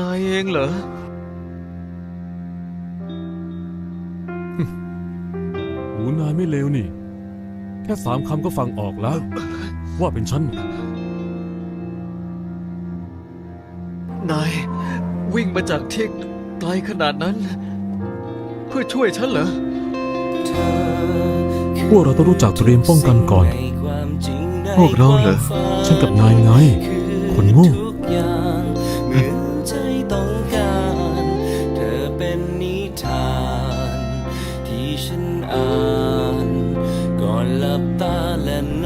นายเองเหรอ หูนายไม่เลวนี่ แค่สามคำก็ฟังออกแล้ว ว่าเป็นฉัน นาย วิ่งมาจากที่ไกลขนาดนั้น เพื่อช่วยฉันเหรอ พวกเราต้องรู้จักเตรียมป้องกันก่อน พวกเราเหรอ ฉันกับนายไง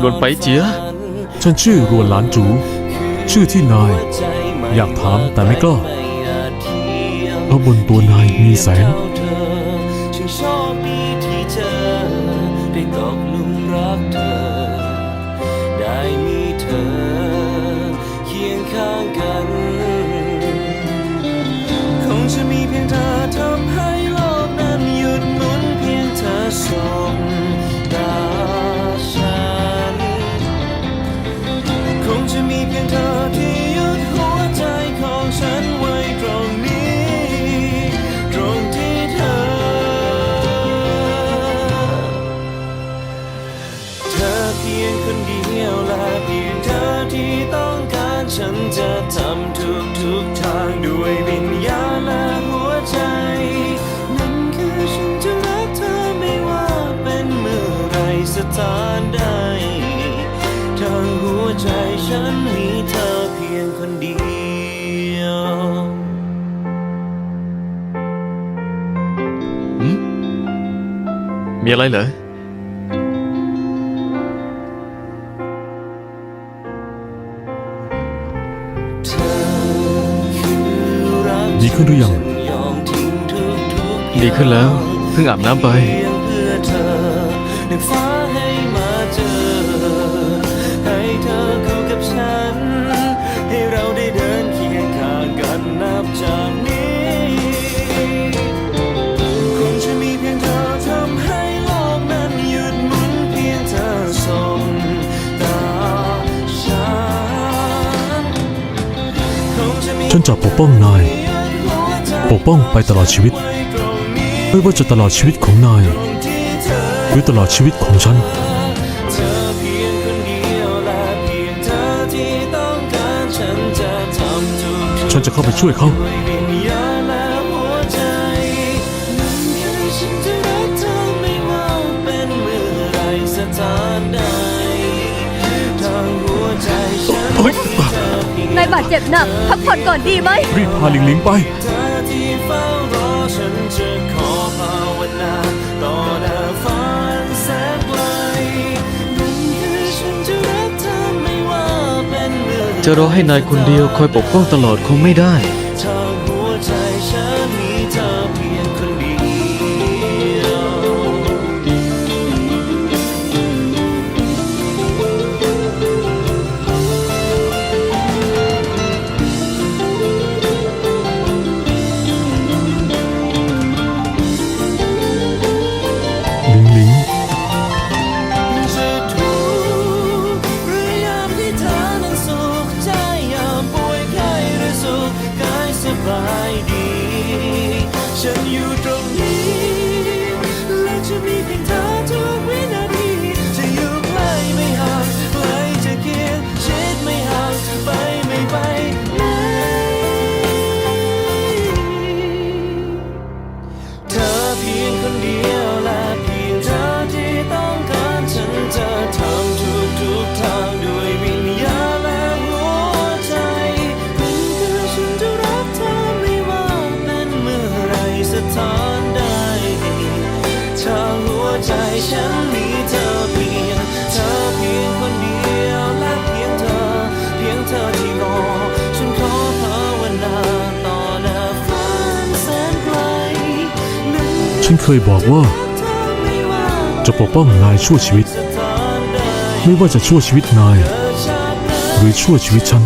และนอนหลวนไปเจียฝันฉันชื่อรวนหลานจู ชื่อที่นายใจไม่อยากถามแต่ไม่กล้าไม่อาจเทียมเพราะบนตัวนายมีแสงเท่าเธอฉันโชคดีที่เจอได้ตกหลุมรักเธอ พียงคนเดียวและเพียงเธอที่ต้องการฉันจะทำทุกทุกๆทางด้วยวิญญาณและหัวใจ นั่นคือฉันจะรักเธอไม่ว่าเป็นเมื่อไรสถานใดทางหัวใจฉันมีเธอเพียงคนเดียวมีอะไรเหรอ ดีขึ้นหรือยังฉันยอมทิ้งทุกทุกๆอย่างดีขึ้นแล้วเพิ่งอาบน้ำไปเพียงเพื่อเธอนึกฟ้าให้มาเจอให้เธอคู่กับฉันให้เราได้เดินเคียงข้างกันนับจากนี้คงจะมีเพียงเธอทำให้โลกนั้นหยุดหมุนเพียงเธอส่งตาฉันคงจะมีฉันจะปกป้องนาย ปกป้องไปตลอดชีวิต ไม่ว่าจะตลอดชีวิตของนาย หรือตลอดชีวิตของฉันเธอเพียงคนเดียวและเพียงเธอที่ต้องการฉันจะทำทุกๆฉันจะเข้าไปช่วยเขาด้วยวิญญาณและหัวใจนั่นคือฉันจะรักเธอไม่ว่าเป็นเมื่อไรสถานใดทางหัวใจฉันเฮ้ยมีเธอเพียงนายบาดเจ็บหนักพักผ่อนก่อนดีไหม รีบพาลิงลิงไป จะรอให้นายคนเดียวคอยปกป้องตลอดคงไม่ได้ ฉัน ใจฉันมีเธอเพียงเธอเพียงคนเดียวและเพียงเธอ เพียงเธอที่รอฉันขอภาวนาต่อหน้าฟ้าแสนไกลฉันเคยบอกว่า จะปกป้องนายชั่วชีวิต ไม่ว่าจะชั่วชีวิตนาย หรือชั่วชีวิตฉัน